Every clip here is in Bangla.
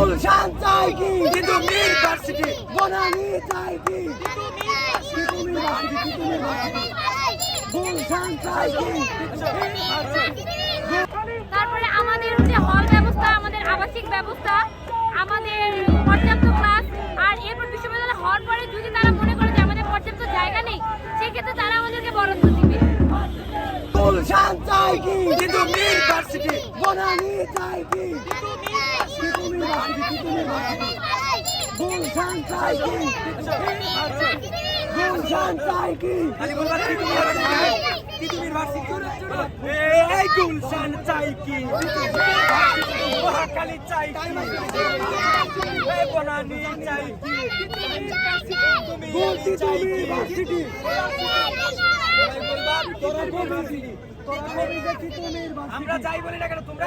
গুলশান চাই কি? তিতুমির ইউনিভার্সিটি বনানী চাই কি? গুলশান চাই কি? তারপরে আমাদের যে হল ব্যবস্থা আমাদের আবাসিক ব্যবস্থা আমাদের পর্যাপ্ত ক্লাস আর এরপর বিশ্ববিদ্যালয় হওয়ার পরে যদি তারা মনে করে যে আমাদের পর্যাপ্ত জায়গা নেই সেক্ষেত্রে তারা আমাদেরকে বরাদ্দ দিবে। গুলশান চাই কি? তিতুমির ইউনিভার্সিটি বনানী চাই কি তিতুমির ইউনিভার্সিটি তিতুমির ইউনিভার্সিটি গুলশান চাই কি গুলশান চাই কি খালি বলবা তিতুমির ইউনিভার্সিটি তিতুমির ইউনিভার্সিটি এই গুলশান চাই কি মহাকালী চাই কি এই বনানী চাই কি তুমি চাই তিতুমির ইউনিভার্সিটি বলবা তোরা তিতুমির বলবি ইউনিভার্সিটি তোরা বলবি যে তিতুমির ইউনিভার্সিটি আমরা যাই বলি না কেন তোমরা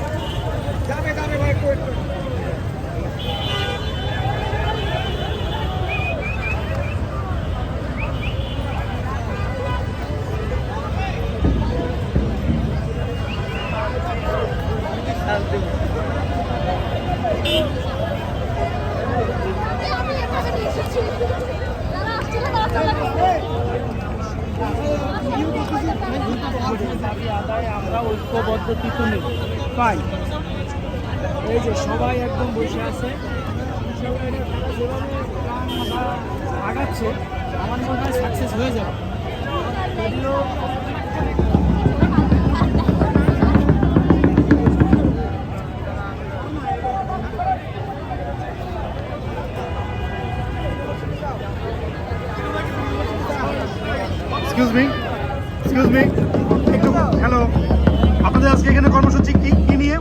দাবি আদায় আমরা ঐক্যবদ্ধ তিতুমি পাই এই যে সবাই একদম বসে আছে, আগাচ্ছে, আমার মনে হয় সাকসেস হয়ে যাবে। এক্সকিউজ মি একটু হ্যালো আপনাদের আজকে এখানে কর্মসূচি কি কি নিয়ে?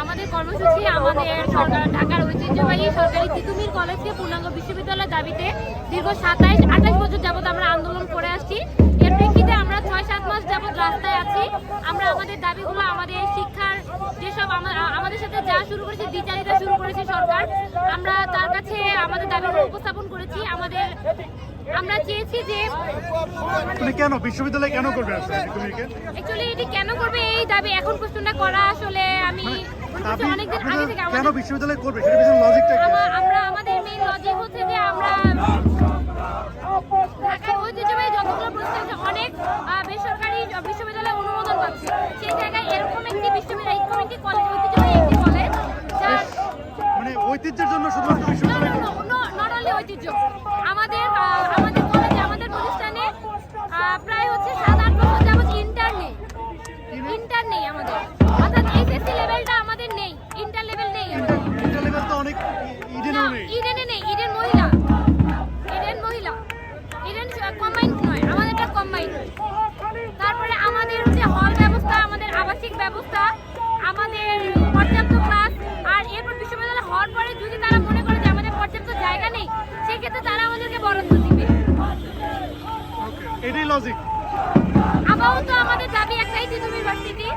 আমাদের কর্মসূচি আমাদের সরকার ঢাকার ঐতিহ্যবাহী সরকারি তিতুমির কলেজকে পূর্ণাঙ্গ বিশ্ববিদ্যালয়ের দাবিতে দীর্ঘ সাতাইশ আঠাশ বছর যাবত আমরা আন্দোলন করে আসছি। এর প্রেক্ষিতে আমরা ছয় সাত মাস যাবত রাস্তায় আছি। আমরা আমাদের দাবিগুলো আমাদের শিক্ষার যেসব আমা- আমাদের সাথে যা শুরু করেছে, দ্বিচারিতা শুরু করেছে সরকার। আমরা তার কাছে আমাদের দাবিগুলো উপস্থাপন করেছি। আমাদের আমরা চেয়েছি যে মানে কেন? বিশ্ববিদ্যালয় কেন করবে অ্যাকচুয়ালি এটি কেন করবে এই দাবি এখন পর্যন্ত করা আসলে আমি মনে অনেকদিন আগে আপনাদের থেকে কেন বিশ্ববিদ্যালয় করবে? সেটা পিছনে লজিকটা কি? আমা- আমরা আমাদের মেইন লজিক হচ্ছে যে আমরা ঢাকার ঐতিহ্যবাহী যতগুলো প্রতিষ্ঠান আছে, অনেক বেসরকারি বিশ্ববিদ্যালয় অনুমোদন পাচ্ছে। সেই জায়গায় এরকম একটি বিশ্ববিদ্যালয় এরকম একটি কলেজ ঐতিহ্যবাহী একটি কলেজ মানে ঐতিহ্যের জন্য শুধুমাত্র বিশ্ববিদ্যালয়? নট অনলি ঐতিহ্য আমাদের আহ, আমাদের কলেজে আমাদের প্রতিষ্ঠানে আহ, প্রায় হচ্ছে সাত আট বছর যাবত ইন্টার নেই। ইন্টার নেই আমাদের। অর্থাৎ এইচএসসি লেভেলটা আমাদের নেই। ইন্টার লেভেল নেই ইন্টার লেভেল তো অনেক নেই। ইডেনে নেই। ইডেন মহিলা। ইডেন মহিলা। ইডেন কম্বাইন্ড নয়। আমাদেরটা কম্বাইন্ড তারপরে আমাদের হল ব্যবস্থা আমাদের আবাসিক ব্যবস্থা আমাদের পর্যাপ্ত ক্লাস আর এরপর বিশ্ববিদ্যালয় হওয়ার পরে যদি তারা মনে করে যে আমাদের পর্যাপ্ত জায়গা নেই সেক্ষেত্রে তারা আমাদেরকে বরাদ্দ এটাই লজিক আপাতত আমাদের দাবি একটাই তুমি ইউনিভার্সিটি